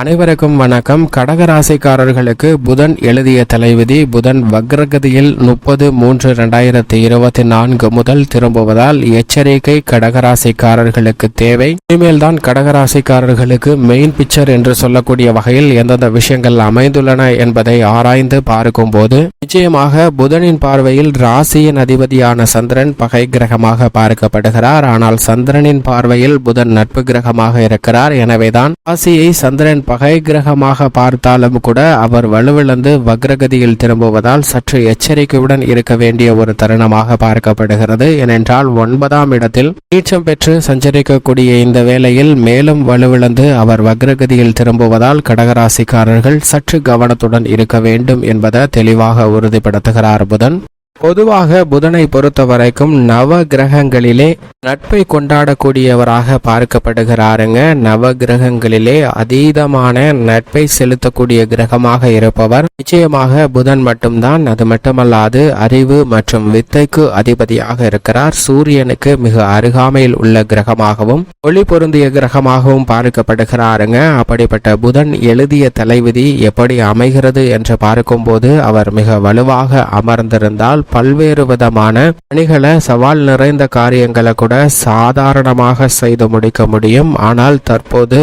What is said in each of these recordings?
அனைவருக்கும் வணக்கம். கடகராசிக்காரர்களுக்கு புதன் எழுதிய தலைவிதி புதன் வக்ரகதியில் முப்பது மூன்று இரண்டாயிரத்தி இருபத்தி நான்கு முதல் திரும்புவதால் எச்சரிக்கை கடகராசிக்காரர்களுக்கு தேவை. இனிமேல் தான் கடகராசிக்காரர்களுக்கு மெயின் பிக்சர் என்று சொல்லக்கூடிய வகையில் எந்தெந்த விஷயங்கள் அமைந்துள்ளன என்பதை ஆராய்ந்து பார்க்கும்போது நிச்சயமாக புதனின் பார்வையில் ராசியின் அதிபதியான சந்திரன் பகை கிரகமாக பார்க்கப்படுகிறார். ஆனால் சந்திரனின் பார்வையில் புதன் நட்பு கிரகமாக இருக்கிறார். எனவேதான் ராசியை சந்திரன் பகை கிரகமாக பார்த்தாலும் கூட அவர் வலுவிழந்து வக்ரகதியில் திரும்புவதால் சற்று எச்சரிக்கையுடன் இருக்க வேண்டிய ஒரு தருணமாக பார்க்கப்படுகிறது. ஏனென்றால் ஒன்பதாம் இடத்தில் நீச்சம் பெற்று சஞ்சரிக்கக்கூடிய இந்த வேளையில் மேலும் வலுவிழந்து அவர் வக்ரகதியில் திரும்புவதால் கடகராசிக்காரர்கள் சற்று கவனத்துடன் இருக்க வேண்டும் என்பதை தெளிவாக உறுதிப்படுத்துகிறார் புதன். பொதுவாக புதனை பொறுத்த வரைக்கும் நவ கிரகங்களிலே நட்பை கொண்டாடக்கூடியவராக பார்க்கப்படுகிறாருங்க. நவ கிரகங்களிலே அதீதமான நட்பை செலுத்தக்கூடிய கிரகமாக இருப்பவர் நிச்சயமாக புதன் மட்டும்தான். அது மட்டுமல்லாது அறிவு மற்றும் வித்தைக்கு அதிபதியாக இருக்கிறார். சூரியனுக்கு மிக அருகாமையில் உள்ள கிரகமாகவும் ஒளி பொருந்திய கிரகமாகவும் பார்க்கப்படுகிறாருங்க. அப்படிப்பட்ட புதன் எழுதிய தலைவிதி எப்படி அமைகிறது என்று பார்க்கும்போது அவர் மிக வலுவாக அமர்ந்திருந்தால் பல்வேறு விதமான பணிகளை சவால் நிறைந்த காரியங்களை கூட சாதாரணமாக செய்து முடிக்க முடியும். ஆனால் தற்போது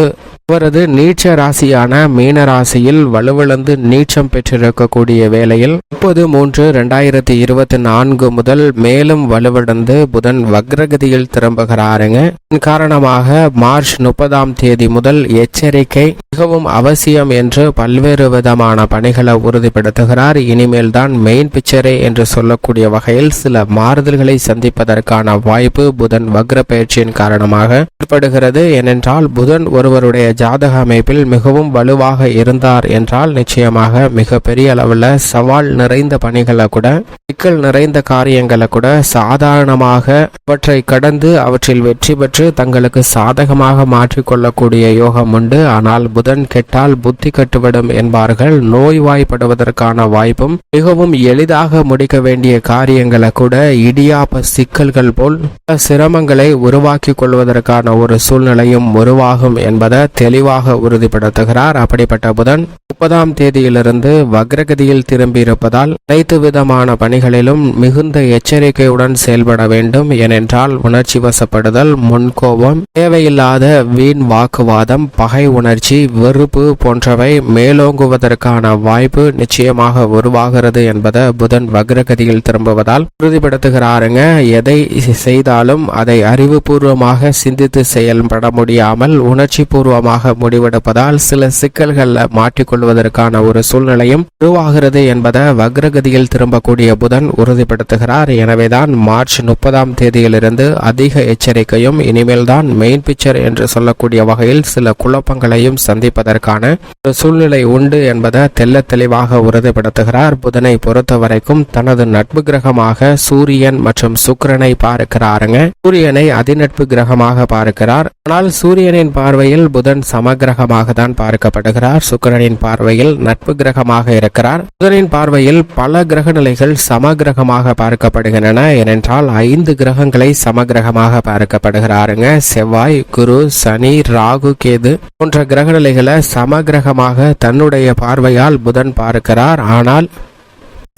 அவரது நீச்ச ராசியான மீன ராசியில் வலுவிழந்து நீச்சம் பெற்றிருக்கக்கூடிய வேளையில் முப்பது மூன்று ரெண்டாயிரத்தி இருபத்தி நான்கு முதல் மேலும் வலுவிழந்து புதன் வக்ரகதியில் திரும்புகிறாருங்க. காரணமாக மார்ச் முப்பதாம் தேதி முதல் எச்சரிக்கை மிகவும் அவசியம் என்று பல்வேறு விதமான பணிகளை உறுதிப்படுத்துகிறார். இனிமேல் தான் மெயின் பிக்சரே என்று சொல்லக்கூடிய வகையில் சில மாறுதல்களை சந்திப்பதற்கான வாய்ப்பு புதன் வக்ர பயிற்சியின் காரணமாக ஏற்படுகிறது. ஏனென்றால் புதன் ஒருவருடைய ஜாதக அமைப்பில் மிகவும் வலுவாக இருந்தார் என்றால் நிச்சயமாக மிக பெரிய அளவில் சவால் நிறைந்த பணிகளை கூட சிக்கல் நிறைந்த காரியங்களை கூட சாதாரணமாக அவற்றை கடந்து அவற்றில் வெற்றி பெற்று தங்களுக்கு சாதகமாக மாற்றிக்கொள்ளக்கூடிய யோகம் உண்டு. ஆனால் புதன் கெட்டால் புத்தி கட்டுவிடும் என்பார்கள். நோய்வாய்ப்படுவதற்கான வாய்ப்பும் மிகவும் எளிதாக முடிக்க வேண்டிய காரியங்களை கூட இடியாப்ப சிக்கல்கள் போல் சிரமங்களை உருவாக்கி கொள்வதற்கான ஒரு சூழ்நிலையும் உருவாகும் என்பதை தெளிவாக உறுதிப்படுத்துகிறார். அப்படிப்பட்ட புதன் முப்பதாம் தேதியிலிருந்து வக்ரகதியில் திரும்பியிருப்பதால் அனைத்து விதமான பணிகளிலும் மிகுந்த எச்சரிக்கையுடன் செயல்பட வேண்டும். ஏனென்றால் உணர்ச்சி வசப்படுதல் முன்கோபம் தேவையில்லாத வீண் வாக்குவாதம் பகை உணர்ச்சி வெறுப்பு போன்றவை மேலோங்குவதற்கான வாய்ப்பு நிச்சயமாக உருவாகிறது என்பதை புதன் வக்ரகதியில் திரும்புவதால் உறுதிப்படுத்துகிறாருங்க. எதை செய்தாலும் அதை அறிவுபூர்வமாக சிந்தித்து செயல்பட முடியாமல் உணர்ச்சி பூர்வமாக முடிவெடுப்பதால் சில சிக்கல்களில் மாட்டிக்கொள்வதற்கான ஒரு சூழ்நிலையும் உருவாகிறது என்பதை வக்ரகதியில் திரும்பக்கூடிய புதன் உறுதிப்படுத்துகிறார். எனவேதான் மார்ச் முப்பதாம் தேதியிலிருந்து அதிக எச்சரிக்கையும் இனிமேல் தான் மெயின் பிக்சர் என்று சொல்லக்கூடிய வகையில் சில குழப்பங்களையும் சந்திப்பதற்கான ஒரு சூழ்நிலை உண்டு என்பதை தெல்ல தெளிவாக உறுதிப்படுத்துகிறார். புதனை பொறுத்த வரைக்கும் தனது நட்பு கிரகமாக சூரியன் மற்றும் சுக்கிரனை பார்க்கிறாருங்க. சூரியனை அதிநட்பு கிரகமாக பார்க்கிறார். ஆனால் சூரியனின் பார்வையில் புதன் சமகிரகமாக தான் பார்க்கப்படுகிறார். சுக்கிரனின் பார்வையில் நட்பு கிரகமாக இருக்கிறார். புதனின் பார்வையில் பல கிரக நிலைகள் சமகிரகமாக பார்க்கப்படுகின்றன. ஏனென்றால் ஐந்து கிரகங்களை சமகிரகமாக பார்க்கப்படுகிறாருங்க. செவ்வாய் குரு சனி ராகு கேது போன்ற கிரகநிலை நிலைகளை சமகிரகமாக தன்னுடைய பார்வையால் புதன் பார்க்கிறார். ஆனால்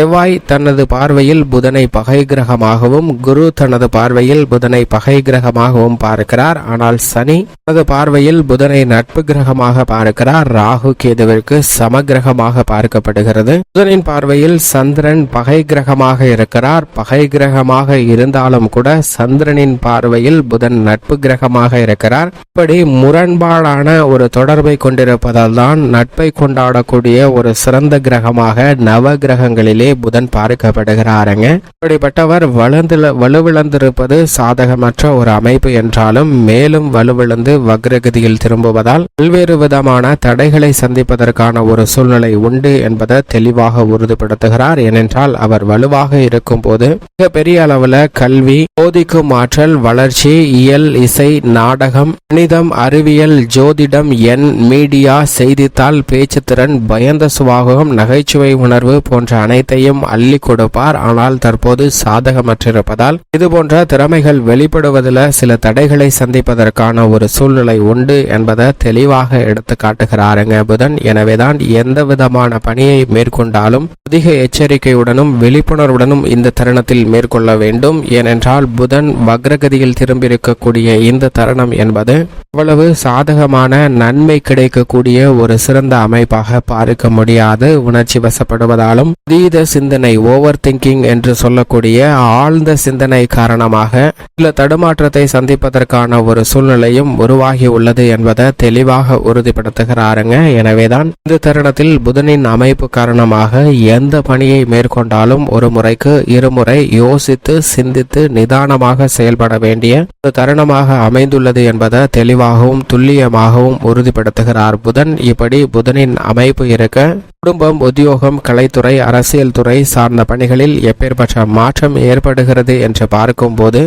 செவ்வாய் தனது பார்வையில் புதனை பகை கிரகமாகவும் குரு தனது பார்வையில் புதனை பகை கிரகமாகவும் பார்க்கிறார். ஆனால் சனி தனது பார்வையில் புதனை நட்பு கிரகமாக பார்க்கிறார். ராகு கேதுவிற்கு சமகிரகமாக பார்க்கப்படுகிறது. புதனின் பார்வையில் சந்திரன் பகை கிரகமாக இருக்கிறார். பகை கிரகமாக இருந்தாலும் கூட சந்திரனின் பார்வையில் புதன் நட்பு கிரகமாக இருக்கிறார். இப்படி முரண்பாடான ஒரு தொடர்பை கொண்டிருப்பதால் தான் நட்பை கொண்டாடக்கூடிய ஒரு சிறந்த கிரகமாக நவ கிரகங்களிலே புதன் பார்க்கப்படுகிறாருங்க இப்படிப்பட்டவர் வளர்ந்து வலுவிழந்திருப்பது சாதகமற்ற ஒரு அமைப்பு என்றாலும் மேலும் வலுவிழந்து வக்ரகதியில் திரும்புவதால் பல்வேறு விதமான தடைகளை சந்திப்பதற்கான ஒரு சூழ்நிலை உண்டு என்பதை தெளிவாக உறுதிப்படுத்துகிறார். ஏனென்றால் அவர் வலுவாக இருக்கும் போது மிக பெரிய அளவுல கல்வி போதிக்கும் ஆற்றல் வளர்ச்சி இயல் இசை நாடகம் கணிதம் அறிவியல் ஜோதிடம் எண் மீடியா செய்தித்தாள் பேச்சுத்திறன் பயந்த சுவாகம் நகைச்சுவை உணர்வு போன்ற அனைத்தையும் அனைத்தையும் அள்ளி கொடுப்பார். ஆனால் தற்போது சாதகமற்றிருப்பதால் இதுபோன்ற திறமைகள் வெளிப்படுவதில் சில தடைகளை சந்திப்பதற்கான ஒரு சூழ்நிலை உண்டு என்பதை தெளிவாக எடுத்து காட்டுகிறாருங்க புதன். எனவேதான் எந்த விதமான பணியை மேற்கொண்டாலும் அதிக எச்சரிக்கையுடனும் விழிப்புணர்வுடனும் இந்த தருணத்தில் மேற்கொள்ள வேண்டும். ஏனென்றால் புதன் வக்ரகதியில் திரும்பியிருக்கக்கூடிய இந்த தருணம் என்பது அவ்வளவு சாதகமான நன்மை கிடைக்கக்கூடிய ஒரு சிறந்த அமைப்பாக பார்க்க முடியாது. உணர்ச்சி வசப்படுவதாலும் அதீத சிந்தனை ஓவர் திங்கிங் என்று சொல்லக்கூடிய ஆழ்ந்த சிந்தனை காரணமாக சில தடுமாற்றத்தை சந்திப்பதற்கான ஒரு சூழ்நிலையும் உருவாகி உள்ளது என்பதை தெளிவாக உறுதிப்படுத்துகிறாருங்க. எனவேதான் இந்த தருணத்தில் புதனின் அமைப்பு காரணமாக எந்த பணியை மேற்கொண்டாலும் ஒரு முறைக்கு இருமுறை யோசித்து சிந்தித்து நிதானமாக செயல்பட வேண்டிய ஒரு தருணமாக அமைந்துள்ளது என்பதை தெளிவாகவும் துல்லியமாகவும் உறுதிப்படுத்துகிறார் புதன். இப்படி புதனின் அமைப்பு இருக்க குடும்பம் உத்தியோகம் கலைத்துறை அரசியல் துறை சார்ந்த பணிகளில் எப்பேற்பட்ட மாற்றம் ஏற்படுகிறது என்று பார்க்கும்போது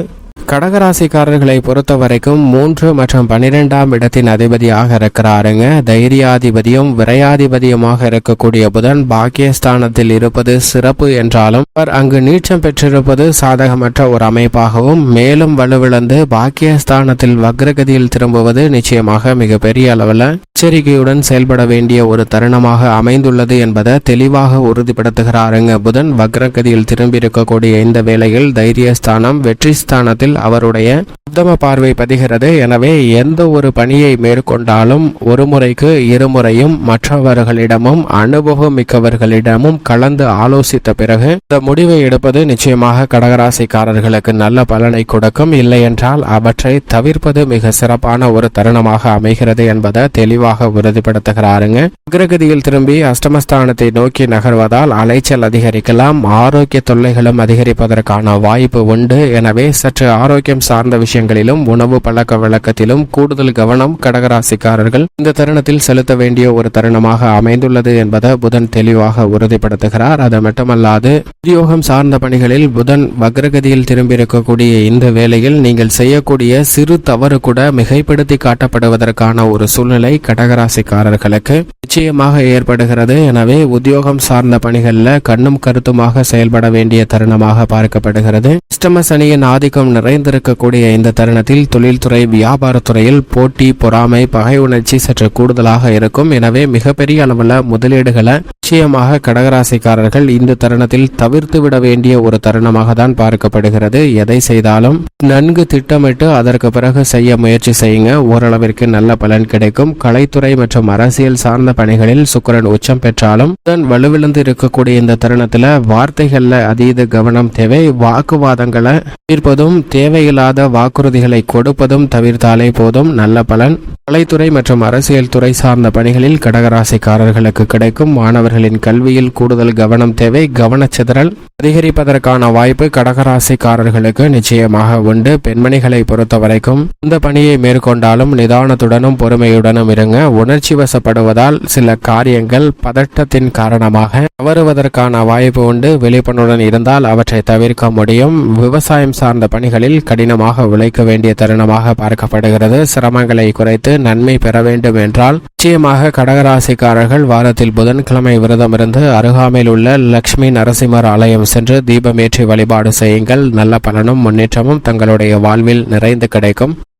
கடகராசிக்காரர்களை பொறுத்த வரைக்கும் மூன்று மற்றும் பனிரெண்டாம் இடத்தின் அதிபதியாக இருக்கிறாருங்க. தைரியாதிபதியும் விரையாதிபதியுமாக இருக்கக்கூடிய புதன் பாக்கியஸ்தானத்தில் இருப்பது சிறப்பு என்றாலும் அவர் அங்கு நீச்சம் பெற்றிருப்பது சாதகமற்ற ஒரு அமைப்பாகவும் மேலும் வலுவிழந்து பாக்கியஸ்தானத்தில் வக்ரகதியில் திரும்புவது நிச்சயமாக மிகப்பெரிய அளவில் எச்சரிக்கையுடன் செயல்பட வேண்டிய ஒரு தருணமாக அமைந்துள்ளது என்பதை தெளிவாக உறுதிப்படுத்துகிறாருங்க. புதன் வக்ரகதியில் திரும்பியிருக்கக்கூடிய இந்த வேளையில் தைரியஸ்தானம் வெற்றி ஸ்தானத்தில் அவருடைய உத்தம பார்வை பதிகிறது. எனவே எந்த ஒரு பணியை மேற்கொண்டாலும் ஒரு முறைக்கு இருமுறையும் மற்றவர்களிடமும் அனுபவம் மிக்கவர்களிடமும் கலந்து ஆலோசித்த பிறகு இந்த முடிவை எடுப்பது நிச்சயமாக கடகராசிக்காரர்களுக்கு நல்ல பலனை கொடுக்கும். இல்லையென்றால் அவற்றை தவிர்ப்பது மிக சிறப்பான ஒரு தருணமாக அமைகிறது என்பதை தெளிவாக உறுதிப்படுத்துகிறாருங்க அக்ரகதியில் திரும்பி அஷ்டமஸ்தானத்தை நோக்கி நகர்வதால் அலைச்சல் அதிகரிக்கலாம். ஆரோக்கிய தொல்லைகளும் அதிகரிப்பதற்கான வாய்ப்பு உண்டு. எனவே சற்று ஆரோக்கியம் சார்ந்த விஷயங்களிலும் உணவு பழக்க வழக்கத்திலும் கூடுதல் கவனம் கடகராசிக்காரர்கள் இந்த தருணத்தில் செலுத்த வேண்டிய ஒரு தருணமாக அமைந்துள்ளது என்பதை புதன் தெளிவாக உறுதிப்படுத்துகிறார். அது மட்டுமல்லாது உத்தியோகம் சார்ந்த பணிகளில் புதன் வக்ரகதியில் திரும்பியிருக்கக்கூடிய இந்த வேளையில் நீங்கள் செய்யக்கூடிய சிறு தவறு கூட மிகைப்படுத்தி காட்டப்படுவதற்கான ஒரு சூழ்நிலை கடகராசிக்காரர்களுக்கு நிச்சயமாக ஏற்படுகிறது. எனவே உத்தியோகம் சார்ந்த பணிகளில் கண்ணும் கருத்துமாக செயல்பட வேண்டிய தருணமாக பார்க்கப்படுகிறது. அஷ்டம சனியின் ஆதிக்கம் நிறைந்திருக்கக்கூடிய இந்த தருணத்தில் தொழில்துறை வியாபாரத்துறையில் போட்டி பொறாமை பகை உணர்ச்சி சற்று கூடுதலாக இருக்கும். எனவே மிகப்பெரிய அளவில் முதலீடுகளை நிச்சயமாக கடகராசிக்காரர்கள் இந்த தருணத்தில் தவிர்த்து விட வேண்டிய ஒரு தருணமாக தான் பார்க்கப்படுகிறது. எதை செய்தாலும் நன்கு திட்டமிட்டு அதற்கு பிறகு செய்ய முயற்சி செய்யுங்க. ஓரளவிற்கு நல்ல பலன் கிடைக்கும். கலை கலைத்துறை மற்றும் அரசியல் சார்ந்த பணிகளில் சுக்கரன் உச்சம் பெற்றாலும் புதன் வலுவிழந்து இருக்கக்கூடிய இந்த தருணத்துல வார்த்தைகள்ல அதீத கவனம் தேவை. வாக்குவாதங்களை தீர்ப்பதும் தேவையில்லாத வாக்குறுதிகளை கொடுப்பதும் தவிர்த்தாலே போதும். நல்ல பலன். கலைத்துறை மற்றும் அரசியல் துறை சார்ந்த பணிகளில் கடகராசிக்காரர்களுக்கு கிடைக்கும். மாணவர்களின் கல்வியில் கூடுதல் கவனம் தேவை. கவனச்சிதறல் அதிகரிப்பதற்கான வாய்ப்பு கடகராசிக்காரர்களுக்கு நிச்சயமாக உண்டு. பெண்மணிகளை பொறுத்த வரைக்கும் இந்த பணியை மேற்கொண்டாலும் நிதானத்துடனும் பொறுமையுடனும் இருங்க உணர்ச்சி வசப்படுவதால் சில காரியங்கள் பதட்டத்தின் காரணமாக தவறுவதற்கான வாய்ப்பு உண்டு. விழிப்புணர்வுடன் இருந்தால் அவற்றை தவிர்க்க முடியும். விவசாயம் சார்ந்த பணிகளில் கடினமாக உழைக்க வேண்டிய தருணமாக பார்க்கப்படுகிறது. சிரமங்களை குறைத்து நன்மை பெற வேண்டும் என்றால் நிச்சயமாக கடகராசிக்காரர்கள் வாரத்தில் புதன்கிழமை விரதமிருந்து அருகாமையில் உள்ள லட்சுமி நரசிம்மர் ஆலயம் சென்று தீபமேற்றி வழிபாடு செய்யுங்கள். நல்ல பலனும் முன்னேற்றமும் தங்களுடைய வாழ்வில் நிறைந்து கிடைக்கும்.